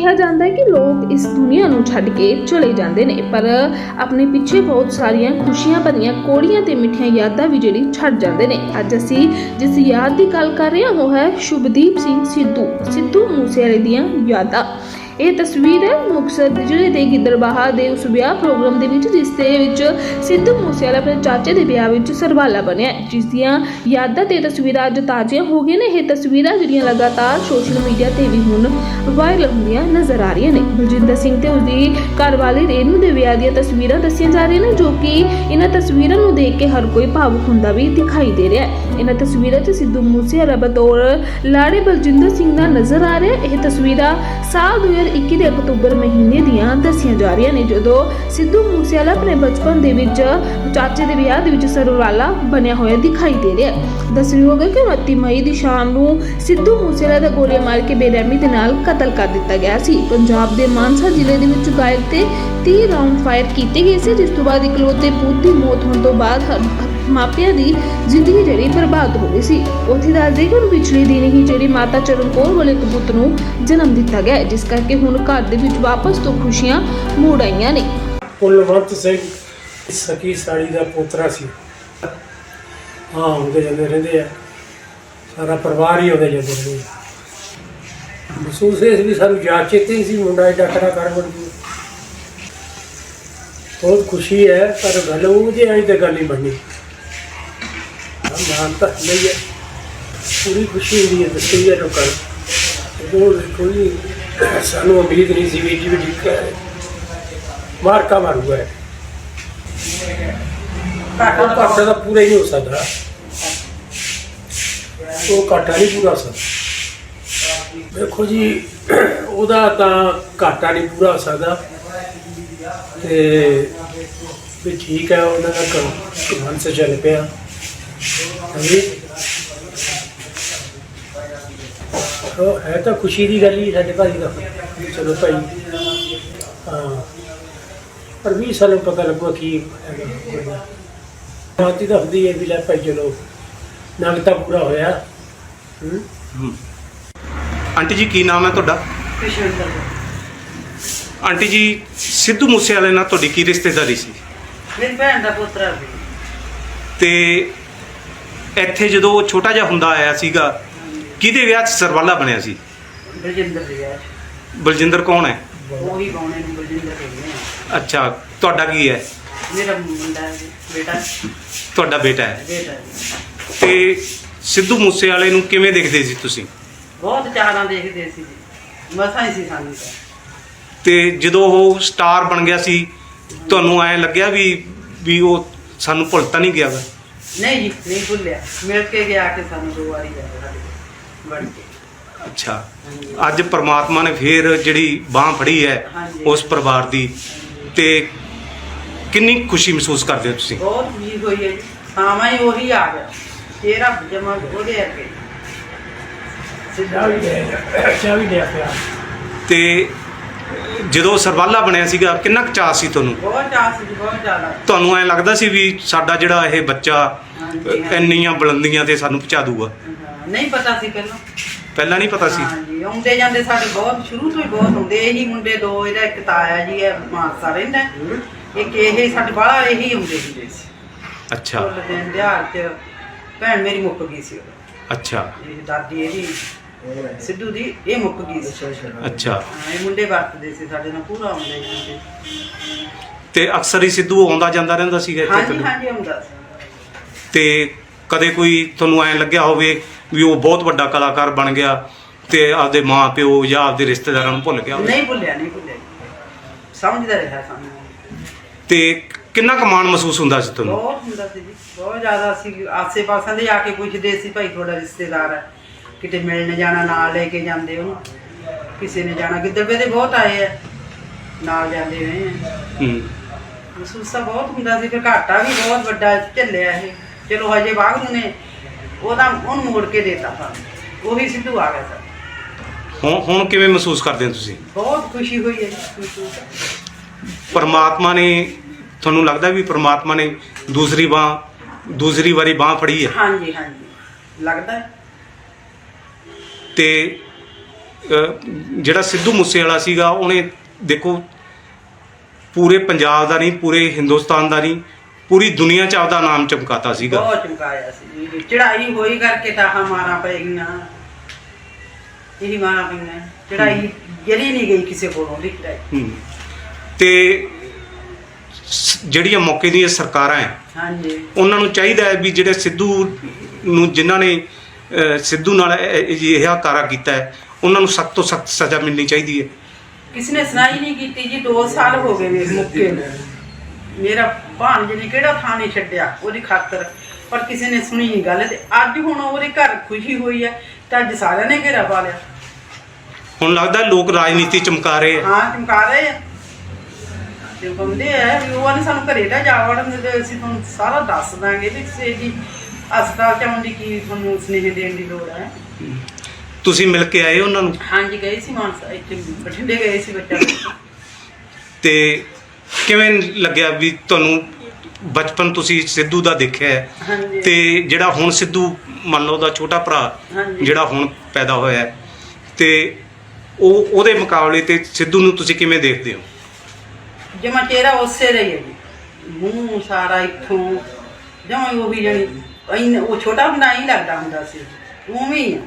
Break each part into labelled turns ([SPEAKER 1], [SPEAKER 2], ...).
[SPEAKER 1] ਕਿਹਾ ਜਾਂਦਾ ਹੈ ਕਿ ਲੋਕ ਇਸ ਦੁਨੀਆ ਨੂੰ ਛੱਡ ਕੇ ਚਲੇ ਜਾਂਦੇ ਨੇ, ਪਰ ਆਪਣੇ ਪਿੱਛੇ ਬਹੁਤ ਸਾਰੀਆਂ ਖੁਸ਼ੀਆਂ ਭਰੀਆਂ ਕੋੜੀਆਂ ਤੇ ਮਿੱਠੀਆਂ ਯਾਦਾਂ ਵੀ ਜਿਹੜੀ ਛੱਡ ਜਾਂਦੇ ਨੇ। ਅੱਜ ਅਸੀਂ ਜਿਸ ਯਾਦ ਦੀ ਗੱਲ ਕਰ ਰਹੇ ਹਾਂ, ਉਹ ਹੈ ਸ਼ੁਭਦੀਪ ਸਿੰਘ ਸਿੱਧੂ ਸਿੱਧੂ ਮੂਸੇਵਾਲੇ ਦੀਆਂ ਯਾਦਾਂ। ਇਹ ਤਸਵੀਰ ਹੈ ਮੁਕਤਸਰ ਦੇ ਜ਼ਿਲ੍ਹੇ ਦੇ ਗਿੱਦੜਬਾਹਾ ਦੇ ਉਸ ਵਿਆਹ ਪ੍ਰੋਗਰਾਮ ਦੇ ਵਿੱਚ, ਜਿਸ ਦੇ ਵਿੱਚ ਸਿੱਧੂ ਮੂਸੇਵਾਲਾ ਆਪਣੇ ਚਾਚੇ ਦੇ ਵਿਆਹ ਵਿੱਚ ਸਰਵਾਲਾ ਬਣਿਆ ਜਿਸ ਦੀਆਂ ਯਾਦਾਂ ਤੇ ਤਸਵੀਰਾਂ ਅੱਜ ਤਾਜ਼ੀਆਂ ਹੋ ਗਈਆਂ ਨੇ। ਇਹ ਤਸਵੀਰਾਂ ਜਿਹੜੀਆਂ ਲਗਾਤਾਰ ਸੋਸ਼ਲ ਮੀਡੀਆ ਤੇ ਵੀ ਹੁਣ ਵਾਇਰਲ ਹੁੰਦੀਆਂ ਨਜ਼ਰ ਆ ਰਹੀਆਂ ਨੇ। ਬਲਜਿੰਦਰ ਸਿੰਘ ਤੇ ਉਸਦੀ ਘਰਵਾਲੀ ਰੇਨੂ ਦੇ ਵਿਆਹ ਦੀਆਂ ਤਸਵੀਰਾਂ ਦੱਸੀਆਂ ਜਾ ਰਹੀਆਂ ਨੇ, ਜੋ ਕਿ ਇਹਨਾਂ ਤਸਵੀਰਾਂ ਨੂੰ ਦੇਖ ਕੇ ਹਰ ਕੋਈ ਭਾਵੁਕ ਹੁੰਦਾ ਵੀ ਦਿਖਾਈ ਦੇ ਰਿਹਾ ਹੈ। ਇਹਨਾਂ ਤਸਵੀਰਾਂ 'ਚ ਸਿੱਧੂ ਮੂਸੇਵਾਲਾ ਬਤੌਰ ਲਾੜੇ ਬਲਜਿੰਦਰ ਸਿੰਘ ਦਾ ਨਜ਼ਰ ਆ ਰਿਹਾ ਇਹ ਤਸਵੀਰਾਂ ਸਾਲ 2021 ਦੇ ਅਕਤੂਬਰ ਮਹੀਨੇ ਦੀਆਂ ਦੱਸੀਆਂ ਜਾ ਰਹੀਆਂ ਨੇ, ਜਦੋਂ ਸਿੱਧੂ ਮੂਸੇਵਾਲਾ ਆਪਣੇ ਬਚਪਨ ਦੇ ਵਿੱਚ, ਚਾਚੇ ਦੇ ਵਿਆਹ ਦੇ ਵਿੱਚ ਸਰਵਾਲਾ ਬਣਿਆ ਹੋਇਆ ਦਿਖਾਈ ਦੇ ਰਿਹਾ ਹੈ। ਕਿ 29 ਮਈ ਦੀ ਸ਼ਾਮ ਨੂੰ ਸਿੱਧੂ ਮੂਸੇਵਾਲਾ ਦਾ ਗੋਲੀਆਂ ਮਾਰ ਕੇ ਬੇਰਹਿਮੀ ਦੇ ਨਾਲ ਕਤਲ ਕਰ ਦਿੱਤਾ ਗਿਆ ਸੀ। ਪੰਜਾਬ ਦੇ ਮਾਨਸਾ ਜ਼ਿਲ੍ਹੇ ਦੇ ਵਿੱਚ ਗਾਇਕ ਤੇ 30 ਰਾਉਂਡ ਫਾਇਰ ਕੀਤੇ ਗਏ ਸੀ, ਜਿਸ ਤੋਂ ਬਾਅਦ ਇਕਲੌਤੇ ਪੁੱਤ ਦੀ ਮੌਤ ਹੋਣ ਤੋਂ ਬਾਅਦ ਮਾਪਿਆਂ ਦੀ ਜ਼ਿੰਦਗੀ ਜਿਹੜੀ ਬਰਬਾਦ ਹੋ ਗਈ ਸੀ। ਉੱਥੇ ਦੱਸਦੇ ਕਿ ਹੁਣ ਪਿਛਲੇ ਦਿਨ ਹੀ ਜਿਹੜੀ ਮਾਤਾ ਚਰਨ ਕੌਰ ਵਾਲੇ ਇੱਕ ਨੂੰ ਜਨਮ ਦਿੱਤਾ ਗਿਆ ਜਿਸ ਕਰਕੇ ਹੁਣ ਘਰ ਦੇ ਵਿੱਚ ਵਾਪਸ ਤੋਂ ਖੁਸ਼ੀਆਂ ਮੋੜ ਆਈਆਂ ਨੇ।
[SPEAKER 2] ਕੁਲਵੰਤ ਸਿੰਘ ਸਕੀ ਸਾੜੀ ਦਾ ਪੋਤਰਾ ਸੀ। ਹਾਂ ਉਹਦੇ ਜਾਂਦੇ ਰਹਿੰਦੇ ਆ। ਸਾਰਾ ਪਰਿਵਾਰ ਹੀ ਉਹਦੇ ਜਾਂਦੇ ਰਹਿੰਦੇ ਆ। ਮਹਿਸੂਸ ਇਹ ਵੀ ਸਾਨੂੰ ਯਾਦ ਚੇਤੇ ਹੀ ਸੀ ਮੁੰਡਾ ਏਡਾ ਖੜਾ ਕਰ ਬਣ ਗਿਆ ਬਹੁਤ ਖੁਸ਼ੀ ਹੈ, ਪਰ ਗੱਲ ਉਹ ਆਈ ਤਾਂ ਗੱਲ ਹੀ ਬਣਨੀ। ਮਾਨ ਤਾਂ ਨਹੀਂ ਹੈ। ਪੂਰੀ ਖੁਸ਼ੀ ਹੁੰਦੀ ਹੈ ਦੱਸੀ ਹੈ ਲੋਕਾਂ ਨੂੰ। ਉਹ ਕੋਈ ਸਾਨੂੰ ਉਮੀਦ ਨਹੀਂ ਸੀ ਵੀ ਜੀ ਵੀ ਠੀਕ ਹੈ। ਮਾਰਕਾ ਮਾਰੂਗਾ। ਇਹ। ਉਹ ਘਾਟਾ ਤਾਂ ਪੂਰਾ ਹੀ ਨਹੀਂ ਹੋ ਸਕਦਾ। ਉਹ ਘਾਟਾ ਨਹੀਂ ਪੂਰਾ ਹੋ ਸਕਦਾ। ਦੇਖੋ ਜੀ, ਉਹਦਾ ਤਾਂ ਘਾਟਾ ਨਹੀਂ ਪੂਰਾ ਹੋ ਸਕਦਾ। ਤੇ ਵੀ ਠੀਕ ਹੈ, ਉਹਨਾਂ ਦਾ ਕੰਮ ਮਨ ਸੇ ਚੱਲ ਪਿਆ। ਹਾਂਜੀ ਉਹ ਹੈ ਤਾਂ ਖੁਸ਼ੀ ਦੀ ਗੱਲ ਹੀ ਸਾਡੇ ਭਾਈ ਦਾ। ਚਲੋ ਭਾਈ ਹਾਂ। ਪਰ 20 ਸਾਲਾਂ ਪਤਾ ਲੱਗੂਗਾ ਕੀ ਹੈਗਾ। ਬਾਤੀ ਤਾਂ ਹੁੰਦੀ ਹੈ ਵੀ ਲੈ ਭਾਈ ਚਲੋ ਨਗ ਤਾਂ ਪੂਰਾ ਹੋਇਆ। ਹੂੰ।
[SPEAKER 3] ਆਂਟੀ ਜੀ ਕੀ ਨਾਮ ਹੈ ਤੁਹਾਡਾ? ਆਂਟੀ ਜੀ ਸਿੱਧੂ ਮੂਸੇਵਾਲੇ ਨਾਲ ਤੁਹਾਡੀ ਕੀ ਰਿਸ਼ਤੇਦਾਰੀ ਸੀ?
[SPEAKER 4] ਮੇਰੀ ਭੈਣ ਦਾ ਪੁੱਤਰ ਵੀ।
[SPEAKER 3] ਤੇ ਇੱਥੇ ਜਦੋਂ ਉਹ ਛੋਟਾ ਜਿਹਾ ਹੁੰਦਾ ਆਇਆ ਸੀਗਾ ਕਿਹਦੇ ਵਿਆਹ 'ਚ ਸਰਵਾਲਾ ਬਣਿਆ ਸੀ?
[SPEAKER 4] ਬਲਜਿੰਦਰ ਦੀ ਹੈ
[SPEAKER 3] ਬਲਜਿੰਦਰ ਕੌਣ ਹੈ?
[SPEAKER 4] ਉਹੀ ਬਾਉਣੇ ਨੂੰ ਬਲਜਿੰਦਰ ਕਹਿੰਦੇ ਆ
[SPEAKER 3] ਅੱਛਾ ਤੁਹਾਡਾ ਕੀ ਹੈ?
[SPEAKER 4] ਮੇਰਾ ਮੁੰਡਾ ਹੈ ਜੀ, ਬੇਟਾ
[SPEAKER 3] ਤੁਹਾਡਾ ਬੇਟਾ ਹੈ।
[SPEAKER 4] ਬੇਟਾ ਜੀ।
[SPEAKER 3] ਤੇ ਸਿੱਧੂ ਮੂਸੇਵਾਲੇ ਨੂੰ ਕਿਵੇਂ ਦੇਖਦੇ ਸੀ ਤੁਸੀਂ?
[SPEAKER 4] ਬਹੁਤ ਚਾਹਨਾ ਦੇਖਦੇ ਸੀ ਜੀ। ਮਸਾਂ ਹੀ ਸੀ ਸਾਨੂੰ ਤਾਂ।
[SPEAKER 3] ਤੇ ਜਦੋਂ ਉਹ ਸਟਾਰ ਬਣ ਗਿਆ ਸੀ ਤੁਹਾਨੂੰ ਐ ਲੱਗਿਆ ਵੀ ਵੀ ਉਹ ਸਾਨੂੰ ਭੁੱਲ ਤਾਂ ਨਹੀਂ ਗਿਆ ਵਾ?
[SPEAKER 4] ਨਹੀਂ ਜੀ ਨਹੀਂ ਭੁੱਲਿਆ। ਮਿਲ ਕੇ ਗਿਆ ਕਿ ਸਾਨੂੰ ਦੋ ਵਾਰੀ ਜਾ ਸਾਡੇ ਕੋਲ, ਬਣ ਕੇ।
[SPEAKER 3] ਅੱਛਾ।
[SPEAKER 4] ਹਾਂਜੀ।
[SPEAKER 3] ਅੱਜ ਪ੍ਰਮਾਤਮਾ ਨੇ ਫੇਰ ਜਿਹੜੀ ਬਾਹ ਫੜੀ ਹੈ
[SPEAKER 4] ਹਾਂਜੀ।
[SPEAKER 3] ਉਸ ਪਰਿਵਾਰ ਦੀ ਤੇ ਕਿੰਨੀ ਖੁਸ਼ੀ ਮਹਿਸੂਸ ਕਰਦੇ ਹੋ ਤੁਸੀਂ?
[SPEAKER 4] ਬਹੁਤ ਖੁਸ਼ੀ ਹੋਈ ਹੈ ਜੀ। ਸਾਵਾਂ ਹੀ ਉਹੀ ਆ ਗਿਆ। ਤੇਰਾ ਜਮਾ ਉਹਦੇ ਅੱਗੇ।
[SPEAKER 2] ਦੇ ਚਾਹ ਵੀ ਦੇ ਪਿਆ
[SPEAKER 3] ਤੇ ਜਦੋਂ ਸਰਵਾਲਾ ਬਣਿਆ ਸੀਗਾ ਕਿੰਨਾ ਕੁ ਚਾਅ ਸੀ ਤੁਹਾਨੂੰ?
[SPEAKER 4] ਬਹੁਤ ਚਾਹ ਸੀ ਜੀ, ਬਹੁਤ ਜ਼ਿਆਦਾ।
[SPEAKER 3] ਤੁਹਾਨੂੰ ਐ ਲੱਗਦਾ ਸੀ ਵੀ ਸਾਡਾ ਜਿਹੜਾ ਇਹ ਬੱਚਾ
[SPEAKER 4] ਹਾਂਜੀ,
[SPEAKER 3] ਅ,
[SPEAKER 4] ਹਾਂਜੀ।
[SPEAKER 3] ਇੰਨੀਆਂ ਬੁਲੰਦੀਆਂ ਤੇ ਸਾਨੂੰ ਪਹੁੰਚਾ ਦੂਗਾ?
[SPEAKER 4] ਹਾਂ, ਨਹੀਂ ਪਤਾ ਸੀ ਪਹਿਲਾਂ।
[SPEAKER 3] ਪਹਿਲਾਂ ਨਹੀਂ ਪਤਾ ਸੀ?
[SPEAKER 4] ਹਾਂਜੀ ਆਉਂਦੇ ਜਾਂਦੇ ਸਾਡੇ ਬਹੁਤ ਸ਼ੁਰੂ ਤੋਂ ਹੀ ਬਹੁਤ ਹੁੰਦੇ ਇਹੀ ਮੁੰਡੇ ਦੋ ਇਹਦਾ ਇੱਕ ਤਾਇਆ ਜੀ ਹੈ ਮਾਨਸਾ ਰਹਿੰਦਾ। ਹੈ। ਇੱਕ ਇਹ ਸਾਡੇ ਬਾਹਲਾ ਇਹੀ ਹੁੰਦੇ ਹੁੰਦੇ ਸੀ।
[SPEAKER 3] ਅੱਛਾ।
[SPEAKER 4] ਦਿਨ ਦਿਹਾੜ ਚ ਭੈਣ ਮੇਰੀ ਮੁੱਕ ਗਈ ਸੀ ਉਦੋਂ।
[SPEAKER 3] ਅੱਛਾ।
[SPEAKER 4] ਇਹ ਦਾਦੀ ਇਹਦੀ ਸਿੱਧੂ ਦੀ ਇਹ ਮੁੱਕ ਗਈ ਸੀ।
[SPEAKER 3] ਅੱਛਾ।
[SPEAKER 4] ਹਾਂ, ਇਹ ਮੁੰਡੇ ਵਰਤਦੇ ਸੀ ਸਾਡੇ ਨਾਲ ਪੂਰਾ ਆਉਂਦੇ ਜਾਂਦੇ
[SPEAKER 3] ਤੇ ਅਕਸਰ ਹੀ ਸਿੱਧੂ ਆਉਂਦਾ ਜਾਂਦਾ ਰਹਿੰਦਾ ਸੀਗਾ ਇੱਥੇ
[SPEAKER 4] ਹਾਂਜੀ
[SPEAKER 3] ਕਦੇ?
[SPEAKER 4] ਹਾਂਜੀ ਆਉਂਦਾ ਸੀ।
[SPEAKER 3] ਤੇ ਕਦੇ ਕੋਈ ਤੁਹਾਨੂੰ ਐ ਲੱਗਿਆ ਹੋਵੇ ਵੀ ਉਹ ਬਹੁਤ ਵੱਡਾ ਕਲਾਕਾਰ ਬਣ ਗਿਆ ਤੇ ਆਪਦੇ ਮਾਂ ਪਿਓ ਜਾਂ ਆਪਦੇ ਰਿਸ਼ਤੇਦਾਰਾਂ ਨੂੰ ਭੁੱਲ ਗਿਆ ਹੋਵੇ?
[SPEAKER 4] ਨਹੀਂ ਭੁੱਲਿਆ ਨਹੀਂ ਭੁੱਲਿਆ ਸਮਝਦਾ ਰਿਹਾ ਸਾਨੂੰ।
[SPEAKER 3] ਤੇ ਕਿੰਨਾ ਕੁ ਮਾਣ ਮਹਿਸੂਸ ਹੁੰਦਾ ਸੀ ਤੁਹਾਨੂੰ?
[SPEAKER 4] ਬਹੁਤ ਹੁੰਦਾ ਸੀ ਜੀ। ਬਹੁਤ ਜ਼ਿਆਦਾ ਸੀ। ਆਸੇ ਪਾਸਾਂ ਦੇ ਆ ਕੇ ਪੁੱਛਦੇ ਸੀ ਭਾਈ ਤੁਹਾਡਾ ਰਿਸ਼ਤੇਦਾਰ ਹੈ। ਕਿਤੇ ਮਿਲਣ ਜਾਣਾ ਨਾਲ ਲੈ ਕੇ ਜਾਂਦੇ ਉਹਨੂੰ ਕਿਸੇ ਨੇ ਜਾਣਾ ਗਿੱਦੜਵੇ ਦੇ ਬਹੁਤ ਆਏ ਆ। ਨਾਲ ਜਾਂਦੇ ਰਹੇ ਆ।
[SPEAKER 3] ਹੂੰ।
[SPEAKER 4] ਮਹਿਸੂਸ ਬਹੁਤ ਹੁੰਦਾ ਸੀ ਫਿਰ ਘਾਟਾ ਵੀ ਬਹੁਤ ਵੱਡਾ ਝੱਲਿਆ ਇਹ। ਚਲੋ ਹਜੇ ਬਾਗ ਨੇ ਉਹਦਾ ਉਹਨੂੰ ਮੋੜ ਕੇ ਦੇਤਾ ਸਾਨੂੰ ਉਹੀ ਸਿੱਧੂ ਆ ਗਿਆ ਸਰ।
[SPEAKER 3] ਹੁਣ ਹੁਣ ਕਿਵੇਂ ਮਹਿਸੂਸ ਕਰਦੇ ਹੋ ਤੁਸੀਂ?
[SPEAKER 4] ਬਹੁਤ ਖੁਸ਼ੀ ਹੋਈ ਹੈ। ਜੀ ਮਹਿਸੂਸ
[SPEAKER 3] ਪਰਮਾਤਮਾ ਨੇ ਤੁਹਾਨੂੰ ਲੱਗਦਾ ਵੀ ਪਰਮਾਤਮਾ ਨੇ ਦੂਸਰੀ ਬਾਹ ਦੂਸਰੀ ਵਾਰੀ ਬਾਹ ਫੜੀ ਹੈ?
[SPEAKER 4] ਹਾਂਜੀ ਹਾਂਜੀ। ਲੱਗਦਾ ਹੈ।
[SPEAKER 3] ਤੇ ਜਿਹੜਾ ਸਿੱਧੂ ਮੂਸੇਵਾਲਾ ਸੀਗਾ ਉਹਨੇ ਦੇਖੋ ਪੂਰੇ ਪੰਜਾਬ ਦਾ ਨਹੀਂ ਪੂਰੇ ਹਿੰਦੁਸਤਾਨ ਦਾ ਨਹੀਂ ਪੂਰੀ ਦੁਨੀਆ 'ਚ ਆਪਦਾ ਨਾਮ ਚਮਕਾਤਾ ਸੀਗਾ।
[SPEAKER 4] ਬਹੁਤ ਚਮਕਾਇਆ ਸੀ। ਜੀ ਚੜਾਈ ਹੋਈ ਕਰਕੇ ਤਾਂ ਆਹ ਮਾਰਾਂ ਪੈ ਗਈਆਂ। ਇਹੀ ਮਾਰਾਂ ਪਈਆਂ। ਚੜਾਈ ਜਲੀ ਨਹੀਂ ਗਈ ਕਿਸੇ ਕੋਲੋਂ ਦੀ ਚੜਾਈ
[SPEAKER 3] ਹੂੰ। ਤੇ ਸ- ਜਿਹੜੀਆਂ ਮੌਕੇ ਦੀਆਂ ਸਰਕਾਰਾਂ ਹੈ
[SPEAKER 4] ਹਾਂਜੀ।
[SPEAKER 3] ਉਹਨਾਂ ਨੂੰ ਚਾਹੀਦਾ ਹੈ ਵੀ ਜਿਹੜੇ ਸਿੱਧੂ ਨੂੰ ਜਿਨ੍ਹਾਂ ਨੇ ਸਿੱਧੂ ਨਾਲ ਇਹ ਕਾਰਾ ਕੀਤਾ ਹੈ। ਉਹਨਾਂ ਨੂੰ ਸਖਤ ਤੋਂ ਸਖਤ ਸਜ਼ਾ ਮਿਲਣੀ ਚਾਹੀਦੀ ਹੈ।
[SPEAKER 4] ਕਿਸੇ ਨੇ ਸੁਣਾਈ ਨਹੀਂ ਕੀਤੀ ਜੀ 2 ਸਾਲ ਹੋ ਗਏ ਮੇਰੇ ਮੁੱਕੇ ਨੂੰ। ਮੇਰਾ ਭਾਣਜੇ ਨੇ ਕਿਹੜਾ ਥਾਂ ਨਹੀਂ ਛੱਡਿਆ ਉਹਦੀ ਖਾਤਰ। ਪਰ ਕਿਸੇ ਨੇ ਸੁਣੀ ਨਹੀਂ ਗੱਲ ਤੇ ਅੱਜ ਹੁਣ ਉਹਦੇ ਘਰ ਖੁਸ਼ੀ ਹੋਈ ਹੈ ਤਾਂ ਅੱਜ ਸਾਰਿਆਂ ਨੇ ਘੇਰਾ ਪਾ ਲਿਆ।
[SPEAKER 3] ਹੁਣ ਲੱਗਦਾ ਲੋਕ ਰਾਜਨੀਤੀ ਚਮਕਾ ਰਹੇ ਆ।
[SPEAKER 4] ਹਾਂ ਚਮਕਾ ਰਹੇ ਆ। ਤੇ ਬੰਦੇ ਆ ਵੀ ਉਹ ਨੇ ਸਾਨੂੰ ਘਰੇ ਦਾ ਜਾ ਵੜਨ ਦੇ ਅਸੀਂ ਤੁਹਾਨੂੰ ਸਾਰਾ ਦੱਸ ਦਾਂਗੇ ਵੀ ਕਿਸੇ ਦੀ ਹਸਪਤਾਲ ਚ ਆਉਣ ਦੀ ਕੀ ਤੁਹਾਨੂੰ ਸਨੇਹ ਦੇਣ ਦੀ ਲੋੜ ਹੈ?
[SPEAKER 3] ਤੁਸੀਂ ਮਿਲ ਕੇ ਆਏ ਉਹਨਾਂ ਨੂੰ?
[SPEAKER 4] ਹਾਂਜੀ ਗਏ ਸੀ ਮਾਨਸਾ ਇੱਥੇ ਬਠਿੰਡੇ ਗਏ ਸੀ ਬੱਚਾ।
[SPEAKER 3] ਤੇ ਕਿਵੇਂ ਲੱਗਿਆ ਵੀ ਤੁਹਾਨੂੰ ਬਚਪਨ ਤੁਸੀਂ ਸਿੱਧੂ ਦਾ ਦੇਖਿਆ ਹੈ?
[SPEAKER 4] ਹਾਂਜੀ।
[SPEAKER 3] ਤੇ ਜਿਹੜਾ ਹੁਣ ਸਿੱਧੂ ਮੰਨ ਲਓ ਦਾ ਛੋਟਾ ਭਰਾ
[SPEAKER 4] ਹਾਂਜੀ।
[SPEAKER 3] ਜਿਹੜਾ ਹੁਣ ਪੈਦਾ ਹੋਇਆ ਹੈ ਤੇ ਉਹ ਉਹਦੇ ਮੁਕਾਬਲੇ ਤੇ ਸਿੱਧੂ ਨੂੰ ਤੁਸੀਂ ਕਿਵੇਂ ਦੇਖਦੇ ਹੋ?
[SPEAKER 4] ਜਮਾ ਚਿਹਰਾ ਉਸੇ ਰਹੀ ਹੈ ਜੀ। ਮੂੰਹ ਸਾਰਾ ਇੱਥੋਂ ਜਮਾ ਉਹੀ ਜਣੀ ਇੰਨਾ- ਉਹ ਛੋਟਾ ਹੁੰਦਾ ਹੀ ਲੱਗਦਾ ਹੁੰਦਾ ਸੀ। ਉਵੇਂ ਹੀ ਆ।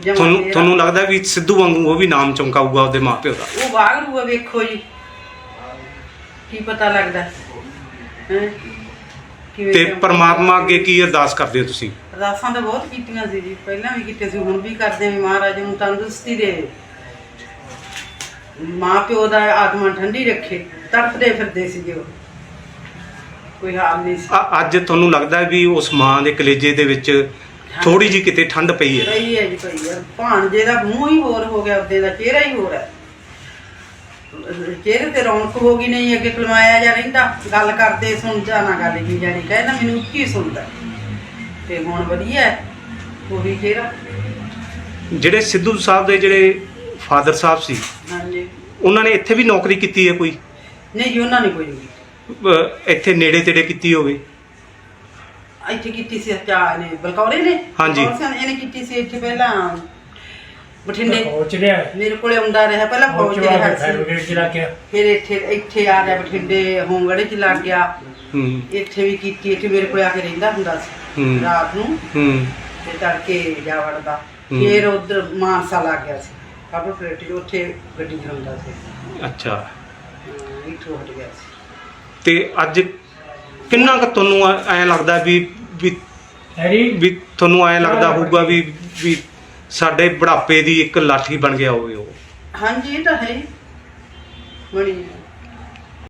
[SPEAKER 4] ਜਮਾਂ
[SPEAKER 3] ਤੁਹਾਨੂੰ ਲੱਗਦਾ ਵੀ ਸਿੱਧੂ ਵਾਂਗੂ ਉਹ ਵੀ ਨਾਮ ਚਮਕਾਊਗਾ ਉਹਦੇ ਮਾਪਿਓ ਦਾ?
[SPEAKER 4] ਉਹ ਵਾਗਰੂ ਆ ਵੇਖੋ ਜੀ। ਕੀ ਪਤਾ ਲੱਗਦਾ। ਹੈ? ਕਿਵੇਂ
[SPEAKER 3] ਤੇ ਪਰਮਾਤਮਾ ਅੱਗੇ ਕੀ ਅਰਦਾਸ ਕਰਦੇ ਹੋ ਤੁਸੀਂ?
[SPEAKER 4] ਅਰਦਾਸਾਂ ਤਾਂ ਬਹੁਤ ਕੀਤੀਆਂ ਸੀ ਜੀ। ਪਹਿਲਾਂ ਵੀ ਕੀਤੀਆਂ ਸੀ ਹੁਣ ਵੀ ਕਰਦੇ ਹਾਂ ਵੀ ਮਹਾਰਾਜ ਨੂੰ ਤੰਦਰੁਸਤੀ ਦੇ। ਮਾਂ ਪਿਓ ਦਾ ਆਤਮਾ ਠੰਡੀ ਰੱਖੇ ਤੜਫਦੇ ਫਿਰਦੇ ਸੀ ਜੋ ਕੋਈ ਹਾਲ ਨਹੀਂ ਸੀ।
[SPEAKER 3] ਅ- ਅੱਜ ਤੁਹਾਨੂੰ ਲੱਗਦਾ ਵੀ ਉਸ ਮਾਂ ਦੇ ਕਲੇਜੇ ਦੇ ਵਿੱਚ ਥੋੜੀ ਜੀ ਕਿਤੇ ਠੰਡ ਪਈ ਹੈ?
[SPEAKER 4] ਪਈ ਹੈ ਜੀ ਪਈ ਹੈ। ਭਾਣਜੇ ਦਾ ਮੂੰਹ ਹੀ ਹੋਰ ਹੋ ਗਿਆ ਉਹਦੇ ਦਾ ਚਿਹਰਾ ਹੀ ਹੋਰ ਹੈ। ਚਿਹਰੇ ਤੇ ਰੌਣਕ ਹੋ ਗਈ ਨਹੀਂ ਅੱਗੇ ਕਲਮਾਇਆ ਜਾ ਰਹਿੰਦਾ। ਗੱਲ ਕਰਦੇ ਸੁਣਦਾ ਨਾ ਗੱਲ ਕੀ ਜਾਣੀ। ਕਹਿੰਦਾ ਮੈਨੂੰ ਕੀ ਸੁਣਦਾ? ਤੇ ਹੁਣ ਵਧੀਆ ਹੈ ਉਹੀ ਚਿਹਰਾ।
[SPEAKER 3] ਜਿਹੜੇ ਸਿੱਧੂ ਸਾਹਿਬ ਦੇ ਜਿਹੜੇ ਫਾਦਰ ਸਾਹਿਬ ਸੀ
[SPEAKER 4] ਹਾਂਜੀ।
[SPEAKER 3] ਉਹਨਾਂ ਨੇ ਇੱਥੇ ਵੀ ਨੌਕਰੀ ਕੀਤੀ ਹੈ ਕੋਈ?
[SPEAKER 4] ਨਹੀਂ ਜੀ ਉਹਨਾਂ ਨੇ ਕੋਈ ਨਹੀਂ
[SPEAKER 3] ਇੱਥੇ ਨੇੜੇ ਤੇੜੇ ਕੀਤੀ ਹੋਵੇ।
[SPEAKER 4] ਇੱਥੇ ਕੀਤੀ ਸੀ ਚਾਹ ਨੇ ਬਲਕੌਰੇ ਨੇ
[SPEAKER 3] ਹਾਂਜੀ।
[SPEAKER 4] ਬਲਕੌਰ ਸਿੰਘ ਇਹਨੇ ਕੀਤੀ ਸੀ ਇੱਥੇ ਪਹਿਲਾਂ ਬਠਿੰਡੇ।
[SPEAKER 2] ਪਹੁੰਚ ਰਿਹਾ
[SPEAKER 4] ਮੇਰੇ ਕੋਲੇ ਆਉਂਦਾ ਰਿਹਾ ਪਹਿਲਾਂ ਫੌਜ
[SPEAKER 2] ਪਹੁੰਚ
[SPEAKER 4] ਦੇ ਰਿਹਾ
[SPEAKER 2] ਫਿਰ
[SPEAKER 4] ਇੱਥੇ ਇੱਥੇ ਆ ਗਿਆ ਬਠਿੰਡੇ ਹੋਂਗੜੇ ਚ ਲੱਗ ਗਿਆ।
[SPEAKER 3] ਹੂੰ।
[SPEAKER 4] ਇੱਥੇ ਵੀ ਕੀਤੀ ਇੱਥੇ ਮੇਰੇ ਕੋਲ ਆ ਕੇ ਰਹਿੰਦਾ ਹੁੰਦਾ ਸੀ
[SPEAKER 3] ਹੂੰ।
[SPEAKER 4] ਰਾਤ ਨੂੰ।
[SPEAKER 3] ਹੂੰ।
[SPEAKER 4] ਤੇ ਤੜਕੇ ਜਾ ਵੜਦਾ।
[SPEAKER 3] ਹੂੰ।
[SPEAKER 4] ਫਿਰ ਉਧਰ ਮਾਨਸਾ ਲੱਗ ਗਿਆ ਸੀ। ਕਾਬਲ ਪਲੇਟ ਉੱਥੇ ਗੱਡੀ ਚਲਾਉਂਦਾ ਸੀ।
[SPEAKER 3] ਅੱਛਾ।
[SPEAKER 4] ਹਾਂ, ਇੱਥੋਂ ਹਟ ਗਿਆ ਸੀ।
[SPEAKER 3] ਤੇ ਅੱਜ ਕਿੰਨਾ ਕੁ ਤੁਹਾਨੂੰ ਐ ਲੱਗਦਾ ਵੀ ਵੀ ਵੀ ਤੁਹਾਨੂੰ ਐ ਲੱਗਦਾ ਹੋਊਗਾ ਵੀ ਵੀ ਸਾਡੇ ਬੁਢਾਪੇ ਦੀ ਇੱਕ ਲਾਠੀ ਬਣ ਗਿਆ ਹੋਵੇ ਉਹ?
[SPEAKER 4] ਹਾਂਜੀ ਇਹ ਤਾਂ ਹੈ ਹੀ। ਬਣੀ